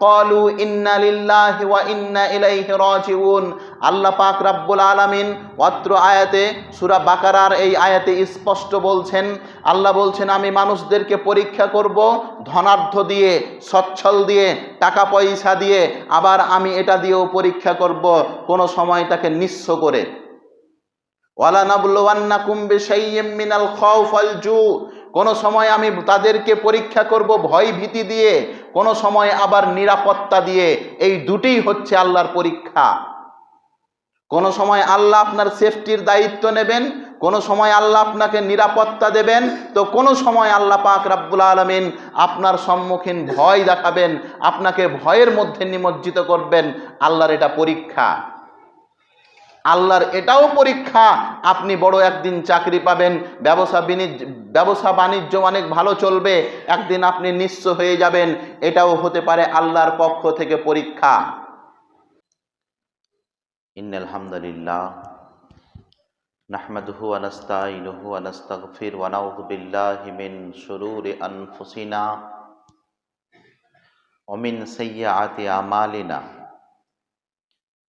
বাশশিরিস Saverin আল্লাযীনা ইযা আসাবাতহুম মুসিবাহ ইন্না লিল্লাহি ওয়া ইন্না ইলাইহি রাজিউন আল্লাহ পাক রাব্বুল আলামিন অত্র আয়াতে সূরা বাকারার এই আয়াতে স্পষ্ট বলছেন, আল্লাহ বলছেন, আমি মানুষদেরকে পরীক্ষা করব ধনার্থ দিয়ে, সচ্ছল দিয়ে, টাকা পয়সা দিয়ে, আবার আমি এটা দিয়েও পরীক্ষা করব কোনো সময় তাকে নিঃস্ব করে। ওয়ালা নাবলুওয়ান্নাকুম বিশাইয়্যিম মিনাল খাউফ ওয়াল জু। কোনো সময় আমি তাদেরকে পরীক্ষা করব ভয় ভীতি দিয়ে কোনো সময় আবার নিরাপত্তা দিয়ে এই দুটিই হচ্ছে আল্লাহর পরীক্ষা। কোনো সময় আল্লাহ আপনার সেফটির দায়িত্ব নেবেন, কোনো সময় আল্লাহ আপনাকে নিরাপত্তা দেবেন, তো কোনো সময় আল্লাহ পাক রাব্বুল আলমিন আপনার সম্মুখীন ভয় দেখাবেন, আপনাকে ভয়ের মধ্যে নিমজ্জিত করবেন, আল্লাহর এটা পরীক্ষা। আল্লাহর এটাও পরীক্ষা আপনি বড় একদিন চাকরি পাবেন ব্যবসা বাণিজ্য ব্যবসা বাণিজ্য অনেক ভালো চলবে একদিন আপনি নিঃস্ব হয়ে যাবেন এটাও হতে পারে আল্লাহর পক্ষ থেকে পরীক্ষা إن الحمد لله نحمده ونستعينه ونستغفر ونعوذ بالله من شرور أنفسنا ومن سيئات أعمالنا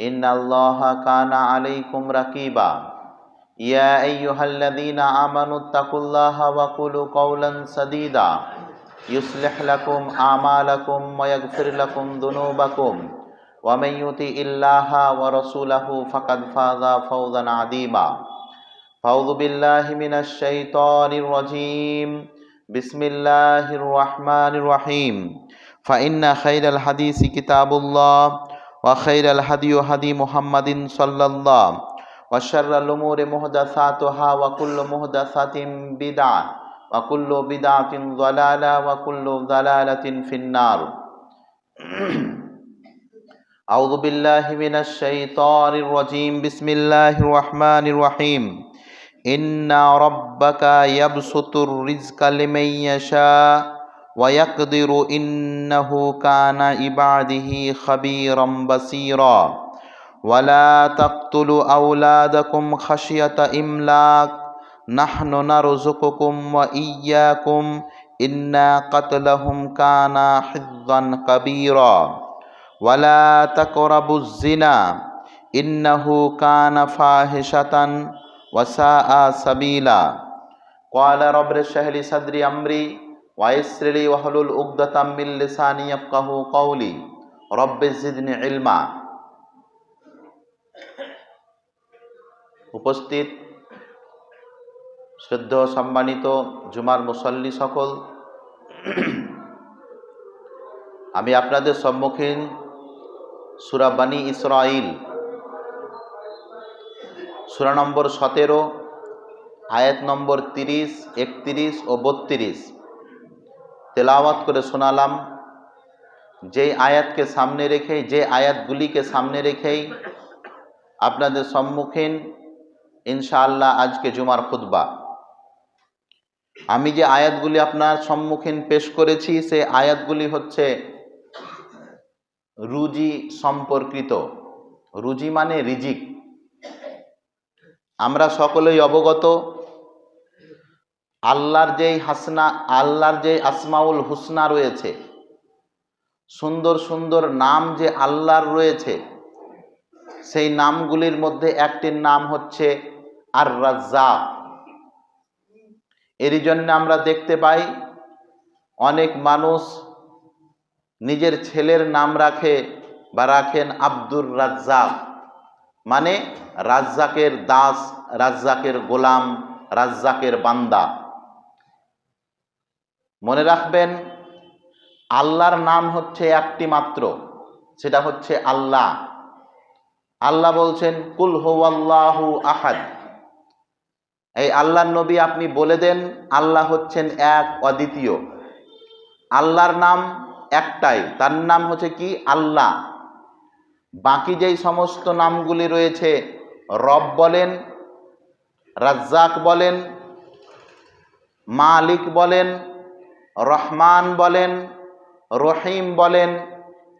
ان الله كان عليكم رقيبا يا ايها الذين امنوا اتقوا الله وقولوا قولا سديدا يصلح لكم اعمالكم ويغفر لكم ذنوبكم ومن يطع الله ورسوله فقد فاز فوزا عظيما أعوذ بالله من الشيطان الرجيم بسم الله الرحمن الرحيم فإن خير الحديث كتاب الله وخير الهدي هدي محمد صلى الله وشر الأمور محدثاتها وكل محدثة بدعة وكل بدعة ضلالة وكل ضلالة في النار أعوذ بالله من الشيطان الرجيم بسم الله الرحمن الرحيم إن ربك يبسط الرزق لمن يشاء ويقدر إنه كان عباده خبيرا بصيرا ولا تقتلوا أولادكم خشية إملاق نحن نرزقكم وإياكم إن قتلهم كان حظا كبيرا ولا تقربوا الزنا إنه كان فاحشة وساء سبيلا قال رب اشرح لي صدري أمري ওয়াইসরেলি ওয়াহলুল উগদাতাম্মিল লিসানি ইয়াফকাহু কাউলি রব্বে জিদনি ইলমা। উপস্থিত, শ্রদ্ধ সম্মানিত জুমার মুসল্লি সকল, আমি আপনাদের সম্মুখীন সুরাবানি ইসরাইল সুরা নম্বর সতেরো, আয়াত নম্বর তিরিশ, একত্রিশ ও বত্রিশ। তেলাওয়াত করে শোনালাম। যেই আয়াতকে সামনে রেখে যে আয়াতগুলিকে সামনে রেখেই আপনাদের সম্মুখীন ইনশাআল্লাহ আজকে জুমার খুতবা। আমি যে আয়াতগুলি আপনার সম্মুখীন পেশ করেছি সে আয়াতগুলি হচ্ছে রুজি সম্পর্কিত। রুজি মানে রিজিক। আমরা সকলেই অবগত আল্লাহর যেই হাসনা, আল্লাহর যেই আসমাউল হুসনা রয়েছে, সুন্দর সুন্দর নাম যে আল্লাহর রয়েছে, সেই নামগুলির মধ্যে একটির নাম হচ্ছে আর রাজ্জাক এরই জন্য আমরা দেখতে পাই, অনেক মানুষ নিজের ছেলের নাম রাখে বা রাখেন আব্দুর রাজ্জাক মানে রাজ্জাকের দাস, রাজ্জাকের গোলাম, রাজ্জাকের বান্দা। মনে রাখবেন, আল্লাহর নাম হচ্ছে একটি মাত্র, সেটা হচ্ছে আল্লাহ। আল্লাহ বলছেন, কুল আল্লাহু আহাদ। এই আল্লাহর নবী আপনি বলে দেন, আল্লাহ হচ্ছেন এক অদ্বিতীয়। আল্লাহর নাম একটাই, তার নাম হচ্ছে কি? আল্লাহ। বাকি যেই সমস্ত নামগুলি রয়েছে, রব বলেন, রাজ্জাক বলেন, মালিক বলেন রহমান বলেন, রহিম বলেন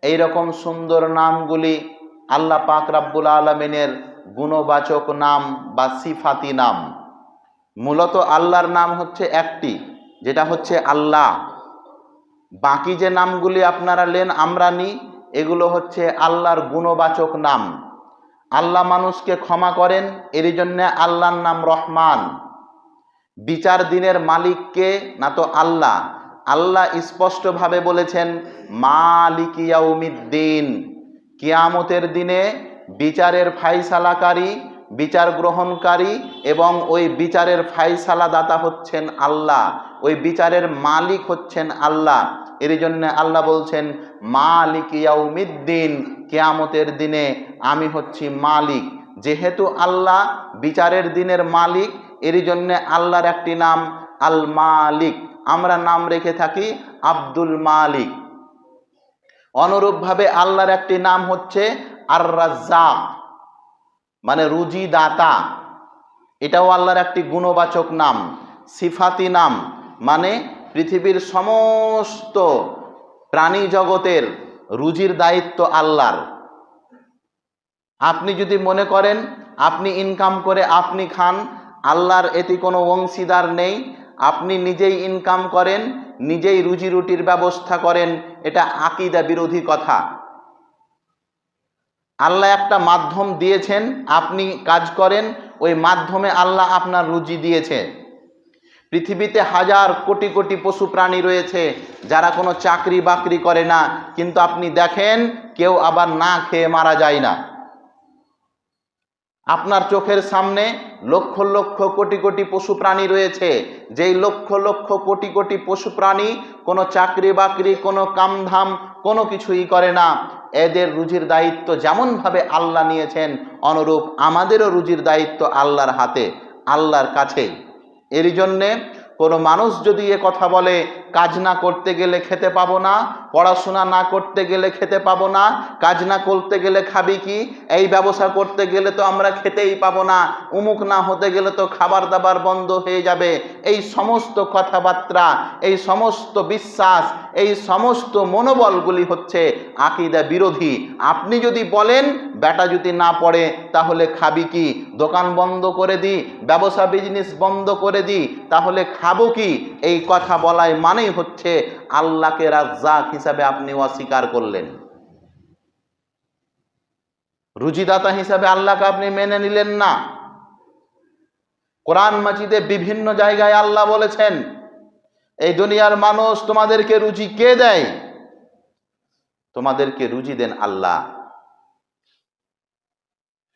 এই রকম সুন্দর নামগুলি আল্লাহ পাক রাব্বুল আলমিনের গুণবাচক নাম বা সিফাতি নাম। মূলত আল্লাহর নাম হচ্ছে একটি, যেটা হচ্ছে আল্লাহ। বাকি যে নামগুলি আপনারা লেন, আমরা নিই এগুলো হচ্ছে আল্লাহর গুণবাচক নাম। আল্লাহ মানুষকে ক্ষমা করেন এর জন্যে আল্লাহর নাম রহমান। বিচার দিনের মালিককে না তো আল্লাহ আল্লাহ স্পষ্টভাবে বলেছেন, মালিক ইয়াউমিদ্দিন, কিয়ামতের দিনে বিচারের ফাইসালাকারী, বিচার গ্রহণকারী এবং ওই বিচারের ফাইসালা দাতা হচ্ছেন আল্লাহ, ওই বিচারের মালিক হচ্ছেন আল্লাহ। এর জন্য আল্লাহ বলছেন, মালিক ইয়াউমিদ্দিন, কেয়ামতের দিনে আমি হচ্ছি মালিক। যেহেতু আল্লাহ বিচারের দিনের মালিক, এর জন্য আল্লাহর একটি নাম আল মালিক আমরা নাম রেখে থাকি আব্দুল মালিক। অনুরূপভাবে আল্লাহর একটি নাম হচ্ছে আর রাজ্জাক মানে রুজি দাতা এটাও আল্লাহর একটি গুণবাচক নাম, সিফাতি নাম মানে পৃথিবীর সমস্ত প্রাণী জগতের রুজির দায়িত্ব আল্লাহর। আপনি যদি মনে করেন, আপনি ইনকাম করে আপনি খান, আল্লাহর এতে কোনো অংশীদার নেই আপনি নিজেই ইনকাম করেন, নিজেই রুজি রুটির ব্যবস্থা করেন, এটা আকিদা বিরোধী কথা। আল্লাহ একটা মাধ্যম দিয়েছেন, আপনি কাজ করেন, ওই মাধ্যমে আল্লাহ আপনার রুজি দিয়েছে। পৃথিবীতে হাজার কোটি কোটি পশু প্রাণী রয়েছে, যারা কোনো চাকরি বাকরি করে না, কিন্তু আপনি দেখেন কেউ আবার না খেয়ে মারা যায় না। আপনার চোখের সামনে লক্ষ লক্ষ কোটি কোটি পশু প্রাণী রয়েছে। যেই লক্ষ লক্ষ কোটি কোটি পশু প্রাণী কোনো চাকরি বাকরি, কোনো কামধাম, কোনো কিছুই করে না। এদের রুজির দায়িত্ব যেমনভাবে আল্লাহ নিয়েছেন, অনুরূপ আমাদেরও রুজির দায়িত্ব আল্লাহর হাতে, আল্লাহর কাছে। এরই জন্যে কোনো মানুষ যদি এ কথা বলে, কাজ না করতে গেলে খেতে পাবো না, পড়াশোনা না করতে গেলে খেতে পাবো না, কাজ না করতে গেলে খাবি কি? এই ব্যবসা করতে গেলে তো আমরা খেতেই পাবো না, উমুক না হতে গেলে তো খাবার দাবার বন্ধ হয়ে যাবে। এই সমস্ত কথাবার্তা, এই সমস্ত বিশ্বাস, এই সমস্ত মনোবলগুলি হচ্ছে আকিদা বিরোধী। আপনি যদি বলেন বেটা যদি না পড়ে, তাহলে খাবি কি? দোকান বন্ধ করে দিই ব্যবসা বিজনেস বন্ধ করে দিই তাহলে খাব কি? এই কথা বলায় মানেই হচ্ছে আল্লাহকে রাজ্জাক হিসাবে আপনি অস্বীকার করলেন। রুজিদাতা হিসাবে আল্লাহকে আপনি মেনে নিলেন না। কোরআন মাজিদে বিভিন্ন জায়গায় আল্লাহ বলেছেন, এই দুনিয়ার মানুষ তোমাদেরকে রুজি কে দেয়? তোমাদেরকে রুজি দেন আল্লাহ।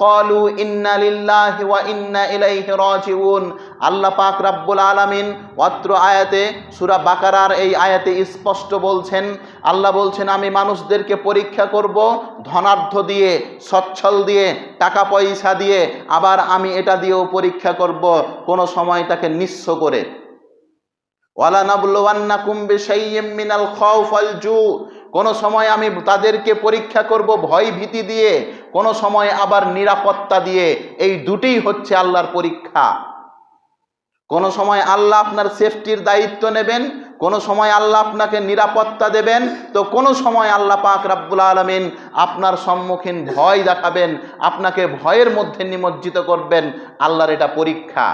সাবিরিন আল্লাযীনা ইযা আসাবাতহুম মুসিবাহ ক্বালু ইন্না লিল্লাহি ওয়া ইন্না ইলাইহি রাজিউন আল্লাহ পাক রাব্বুল আলামিন অত্র আয়াতে সূরা বাকারার এই আয়াতে স্পষ্ট বলছেন, আল্লাহ বলছেন, আমি মানুষদেরকে পরীক্ষা করব ধনার্থ দিয়ে, সচ্ছল দিয়ে, টাকা পয়সা দিয়ে, আবার আমি এটা দিয়েও পরীক্ষা করব কোনো সময় তাকে নিঃস্ব করে। ওয়ালা নাবলুয়ান্নাকুম বিশাইয়্যিম মিনাল খাউফ ওয়াল জু। কোনো সময় আমি তাদেরকে পরীক্ষা করব ভয় ভীতি দিয়ে, কোনো সময় আবার নিরাপত্তা দিয়ে, এই দুটিই হচ্ছে আল্লাহর পরীক্ষা। কোনো সময় আল্লাহ আপনার সেফটির দায়িত্ব নেবেন, কোনো সময় আল্লাহ আপনাকে নিরাপত্তা দেবেন, তো কোনো সময় আল্লাহ পাক রাব্বুল আলমিন আপনার সম্মুখীন ভয় দেখাবেন, আপনাকে ভয়ের মধ্যে নিমজ্জিত করবেন, আল্লাহর এটা পরীক্ষা।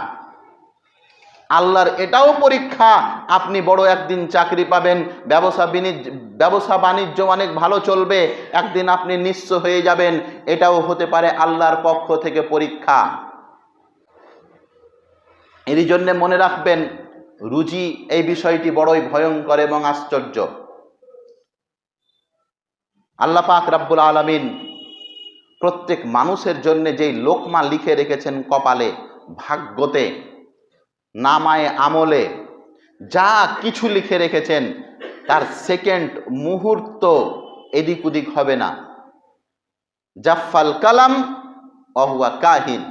আল্লাহর এটাও পরীক্ষা, আপনি বড় একদিন চাকরি পাবেন, ব্যবসা ব্যবসা বাণিজ্য অনেক ভালো চলবে, একদিন আপনি নিঃস্ব হয়ে যাবেন, এটাও হতে পারে আল্লাহর পক্ষ থেকে পরীক্ষা। এরই জন্যে মনে রাখবেন, রুজি এই বিষয়টি বড়ই ভয়ঙ্কর এবং আশ্চর্য। আল্লাহ পাক রাব্বুল আলামিন প্রত্যেক মানুষের জন্য যেই লোকমা লিখে রেখেছেন কপালে, ভাগ্যতে নামায় আমলে। যা কিছু লিখে রেখেছেন, তার সেকেন্ড মুহূর্ত এদিক ওদিক হবে না। জাফাল কালাম, অহুয়া কাহিন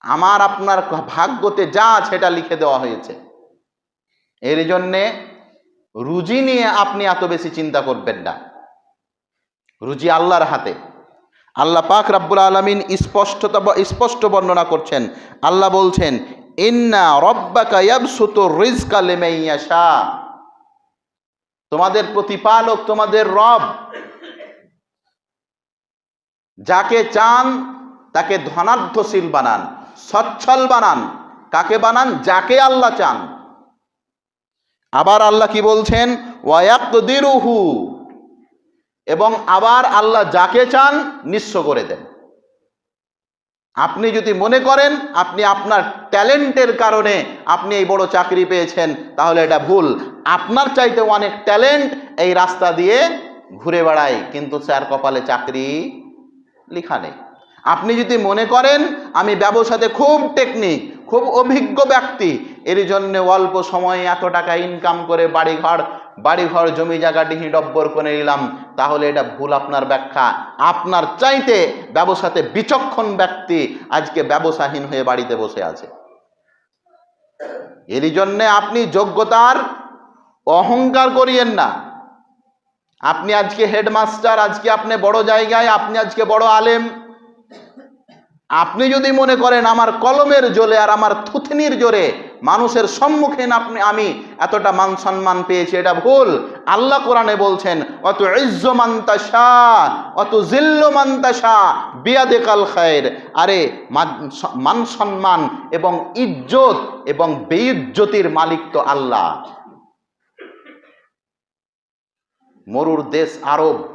আমার, আপনার ভাগ্যতে যা সেটা লিখে দেওয়া হয়েছে। এর জন্যে রুজি নিয়ে আপনি এত বেশি চিন্তা করবেন না। রুজি আল্লাহর হাতে। আল্লাহ পাক রাব্বুল আলমিন স্পষ্টতা, স্পষ্ট বর্ণনা করছেন। আল্লাহ বলছেন ইন্না রব্বাকা তোমাদের প্রতিপালক তোমাদের রব। যাকে চান তাকে ধনাঢ্যশীল বানান, সচ্ছল বানান। কাকে বানান? যাকে আল্লাহ চান। আবার আল্লাহ কি বলছেন? এবং আবার আল্লাহ যাকে চান নিঃস্ব করে দেন। আপনি যদি মনে করেন আপনি আপনার ট্যালেন্টের কারণে আপনি এই বড় চাকরি পেয়েছেন, তাহলে এটা ভুল। আপনার চাইতে অনেক ট্যালেন্ট এই রাস্তা দিয়ে ঘুরে বেড়ায়, কিন্তু স্যার কপালে চাকরি লেখা নেই। আপনি যদি মনে করেন আমি ব্যবসাতে খুব টেকনিক খুব অভিজ্ঞ ব্যক্তি, এর জন্য অল্প সময়ে এত টাকা ইনকাম করে বাড়িঘর বাড়িঘর, জমি জায়গা, ডিহি ডব্বর করে নিলাম, তাহলে এটা ভুল আপনার ব্যাখ্যা। আপনার চাইতে ব্যবসাতে বিচক্ষণ ব্যক্তি আজকে ব্যবসাহীন হয়ে বাড়িতে বসে আছে। এরই জন্যে আপনি যোগ্যতার অহংকার করিয়েন না। আপনি আজকে হেডমাস্টার, আজকে আপনি বড় জায়গায়, আপনি আজকে বড় আলেম। আপনি যদি মনে করেন আমার কলমের জোরে আর আমার থুথনির জোরে মানুষের সম্মুখীন আপনি, আমি এতটা মান সম্মান পেয়েছি, এটা ভুল। আল্লাহ কোরআনে বলছেন, অত ইজ্জ মান্তাসা অত জিল্ল মান্তাসা বিয়াদে কাল খায়ের আরে মান সম্মান এবং ইজ্জত এবং বেইজ্জতির মালিক তো আল্লাহ। মরুর দেশ আরব।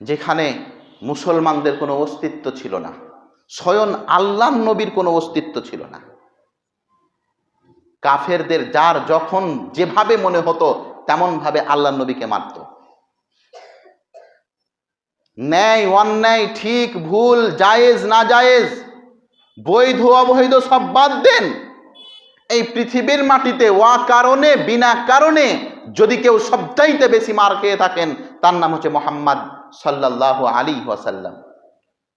যেখানে মুসলমানদের কোনো অস্তিত্ব ছিল না। স্বয়ং আল্লাহ নবীর কোনো অস্তিত্ব ছিল না। কাফেরদের যার যখন যেভাবে মনে হতো, তেমনভাবে আল্লাহ নবীকে মারত। ন্যায়, অন্যায়, ঠিক, ভুল, জায়েজ, না জায়েজ, বৈধ, অবৈধ সব বাদ দেন। এই পৃথিবীর মাটিতে ওয়া কারণে বিনা কারণে যদি কেউ সবচাইতে বেশি মার খেয়ে থাকেন, তার নাম হচ্ছে মোহাম্মদ সাল্লাহ আলী ওয়াসাল্লাম।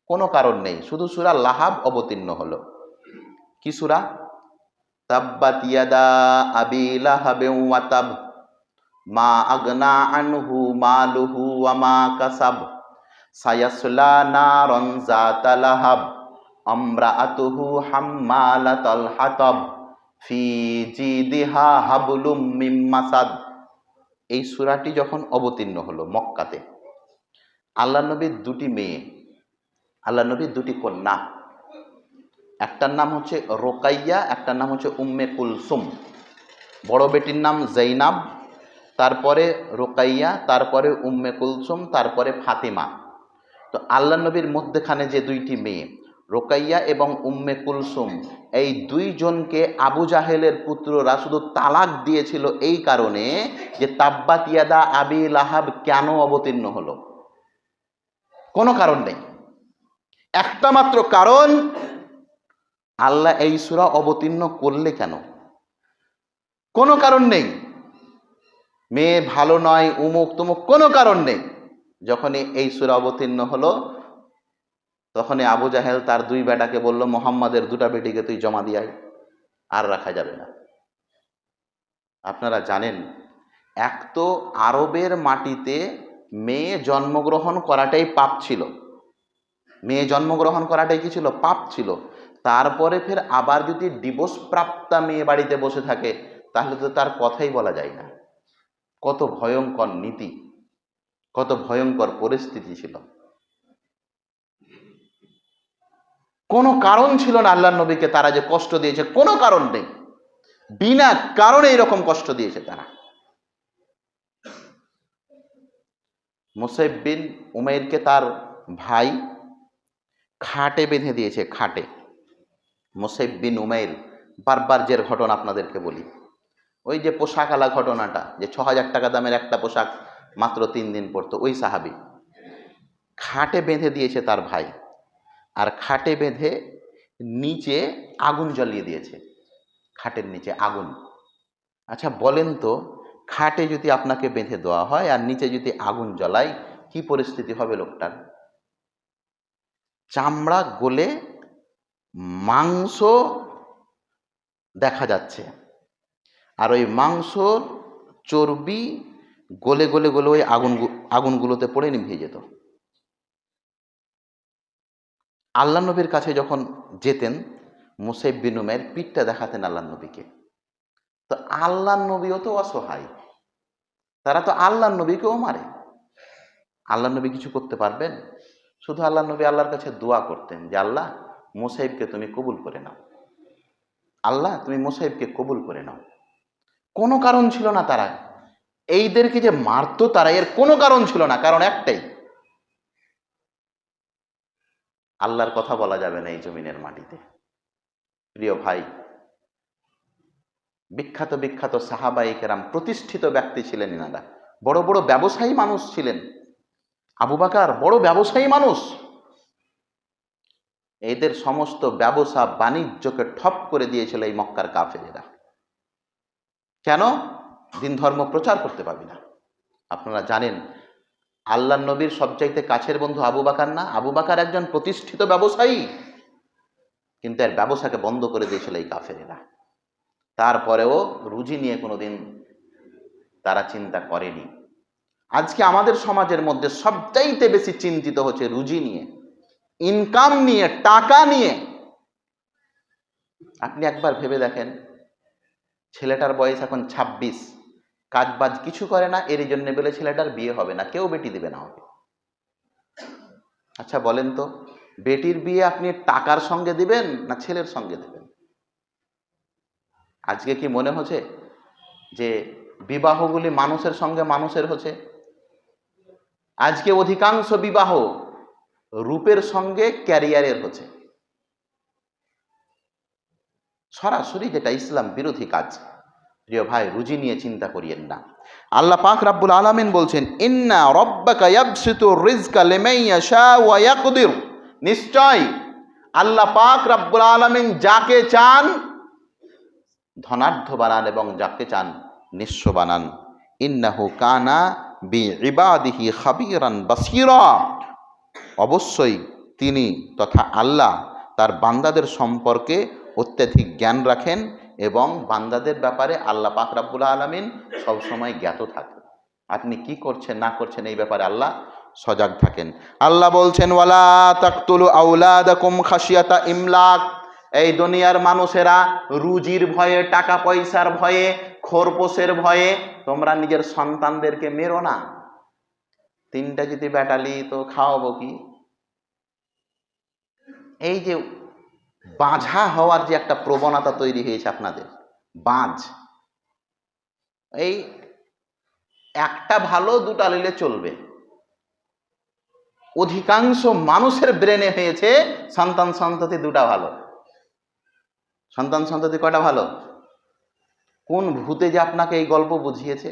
কোনো কারণ নেই। শুধু সুরা লাহাব অবতীর্ণ হলো। কি সুরা? তাব্বাত ইয়াদা আবি লাহাবে ওয়াতাব মা আগনা আনহু মালুহু ওয়া কাসাব। সায়াসলা নারন জাতা লাহাব। আমরাআতুহু হাম্মালাতাল হাতাব। ফি জিদিহা হাবলুম মিম মাসাদ। এই সূরাটি যখন অবতীর্ণ হলো মক্কাতে, আল্লাহ নবীর দুটি মেয়ে আল্লাহ নবীর দুটি কন্যা। একটার নাম হচ্ছে রোকাইয়া, একটার নাম হচ্ছে উম্মে কুলসুম। বড় বেটির নাম জৈনাব, তারপরে রোকাইয়া, তারপরে উম্মে কুলসুম, তারপরে ফাতেমা। তো আল্লাহ নবীর মধ্যেখানে যে দুইটি মেয়ে, রোকাইয়া এবং উম্মে কুলসুম, এই দুইজনকে আবু জাহেলের পুত্ররা শুধু তালাক দিয়েছিল এই কারণে যে তাব্বাতিয়াদা আবি লাহাব কেন অবতীর্ণ হলো। কোনো কারণ নেই। একটা মাত্র কারণ, আল্লাহ এই সুরা অবতীর্ণ করলে কেন? কোনো কারণ নেই। মেয়ে ভালো নয়, উমুক তুমুক, কোনো কারণ নেই। যখনই এই সুরা অবতীর্ণ হলো, তখনই আবু জাহেল তার দুই বেটাকে বলল, মোহাম্মদের দুটা বেটিকে তুই জমা দিয়াই আর রাখা যাবে না। আপনারা জানেন, এক তো আরবের মাটিতে মেয়ে জন্মগ্রহণ করাটাই পাপ ছিল। মেয়ে জন্মগ্রহণ করাটাই কি ছিল? পাপ ছিল। তারপরে ফের আবার যদি ডিভোর্স প্রাপ্তা মেয়ে বাড়িতে বসে থাকে, তাহলে তো তার কথাই বলা যায় না। কত ভয়ঙ্কর নীতি, কত ভয়ঙ্কর পরিস্থিতি ছিল। কোনো কারণ ছিল না আল্লাহ নবীকে তারা যে কষ্ট দিয়েছে, কোনো কারণ নেই। বিনা কারণে এরকম কষ্ট দিয়েছে তারা। মুসাইব বিন উমেরকে তার ভাই খাটে বেঁধে দিয়েছে, খাটে। মুসাইব বিন উমের বারবার যে ঘটনা আপনাদেরকে বলি। ওই যে পোশাক আলা ঘটনাটা, যে ছ হাজার টাকা দামের একটা পোশাক মাত্র তিন দিন পরতো, ওই সাহাবি। খাটে বেঁধে দিয়েছে তার ভাই, আর খাটে বেঁধে নিচে আগুন জ্বালিয়ে দিয়েছে। খাটের নিচে আগুন। আচ্ছা বলেন তো, খাটে যদি আপনাকে বেঁধে দেওয়া হয় আর নিচে যদি আগুন জ্বলায় কি পরিস্থিতি হবে লোকটার? চামড়া গলে মাংস দেখা যাচ্ছে। আর ওই মাংস, চর্বি গলে গলে গলে ওই আগুন আগুনগুলোতে পড়ে নিভিয়ে যেত। আল্লাহ নবীর কাছে যখন যেতেন, মুসাইব বিনুমের পিঠটা দেখাতেন আল্লাহ নবীকে। তো আল্লাহ নবীও তো অসহায়। তারা তো আল্লাহ নবীকেও মারে। আল্লাহ নবী কিছু করতে পারবেন? শুধু আল্লাহ নবী আল্লাহর কাছে দোয়া করতেন যে, আল্লাহ, মুসাইবকে তুমি কবুল করে নাও। আল্লাহ, তুমি মুসাইবকে কবুল করে নাও। কোনো কারণ ছিল না তারা এইদেরকে যে মারতো তারা এর কোনো কারণ ছিল না, কারণ একটাই। আল্লাহর কথা বলা যাবে না এই জমিনের মাটিতে। প্রিয় ভাই, বিখ্যাত বিখ্যাত সাহাবাই কেরাম প্রতিষ্ঠিত ব্যক্তি ছিলেন এনারা। বড় বড় ব্যবসায়ী মানুষ ছিলেন। আবু বাকার বড় ব্যবসায়ী মানুষ। এদের সমস্ত ব্যবসা বাণিজ্যকে ঠপ করে দিয়েছিল এই মক্কার কাফেরেরা। কেন? দিন ধর্ম প্রচার করতে পারবি না। আপনারা জানেন আল্লাহ নবীর সবচাইতে কাছের বন্ধু আবু বাকার না? আবু বাকার একজন প্রতিষ্ঠিত ব্যবসায়ী। কিন্তু এর ব্যবসাকে বন্ধ করে দিয়েছিল এই কাফেরেরা। তারপরেও রুজি নিয়ে কোনোদিন তারা চিন্তা করেনি। আজকে আমাদের সমাজের মধ্যে সবচাইতে বেশি চিন্তিত হচ্ছে রুজি নিয়ে ইনকাম নিয়ে, টাকা নিয়ে। আপনি একবার ভেবে দেখেন, ছেলেটার বয়স এখন ২৬ কাজ বাজ কিছু করে না এর জন্য বলে ছেলেটার বিয়ে হবে না, কেউ বেটি দেবে না হবে আচ্ছা বলেন তো, বেটির বিয়ে আপনি টাকার সঙ্গে দিবেন না ছেলের সঙ্গে দেবেন? আজকে কি মনে হচ্ছে যে বিবাহগুলি মানুষের সঙ্গে মানুষের হচ্ছে? আজকে অধিকাংশ বিবাহ রূপের সঙ্গে ক্যারিয়ারের হচ্ছে। সরাসরি যেটা ইসলাম বিরোধী কাজ। প্রিয় ভাই, রুজি নিয়ে চিন্তা করিয়েন না। আল্লাহ পাক রাব্বুল আলামিন বলছেন, ইন্না রব্বাকা ইয়াবসিতু রিজকা লিমান ইয়াশা ওয়া ইয়াকদির। নিশ্চয় আল্লাহ পাক রাব্বুল আলামিন যাকে চান, ধনাঢ্য বানান এবং যাকে চান নিঃস্ব বানান। ইন্নাহু কানা বি খাবিরান বাসীরা। অবশ্যই তিনি তথা আল্লাহ তার বান্দাদের সম্পর্কে অত্যাধিক জ্ঞান রাখেন এবং বান্দাদের ব্যাপারে আল্লাহ পাক রাব্বুল আলমিন সবসময় জ্ঞাত থাকেন। আপনি কি করছেন, না করছেন এই ব্যাপারে আল্লাহ সজাগ থাকেন। আল্লাহ বলছেন, ওয়ালা তাকতুলু আউলাদাকুম খাসিয়াতা ইমলাক। এই দুনিয়ার মানুষেরা রুজির ভয়ে, টাকা পয়সার ভয়ে খোরপোশের ভয়ে তোমরা নিজের সন্তানদেরকে মেরো না। তিনটা যদি ব্যাটালি তো খাওয়াবো কি? এই যে বাঁঝা হওয়ার যে একটা প্রবণতা তৈরি হয়েছে আপনাদের বাঁঝ এই একটা ভালো, দুটা নিলে চলবে। অধিকাংশ মানুষের ব্রেনে হয়েছে সন্তান সন্ততি দুটা ভালো। সন্তান সন্ততি কয়টা ভালো? কোন ভূতে যে আপনাকে এই গল্প বুঝিয়েছে?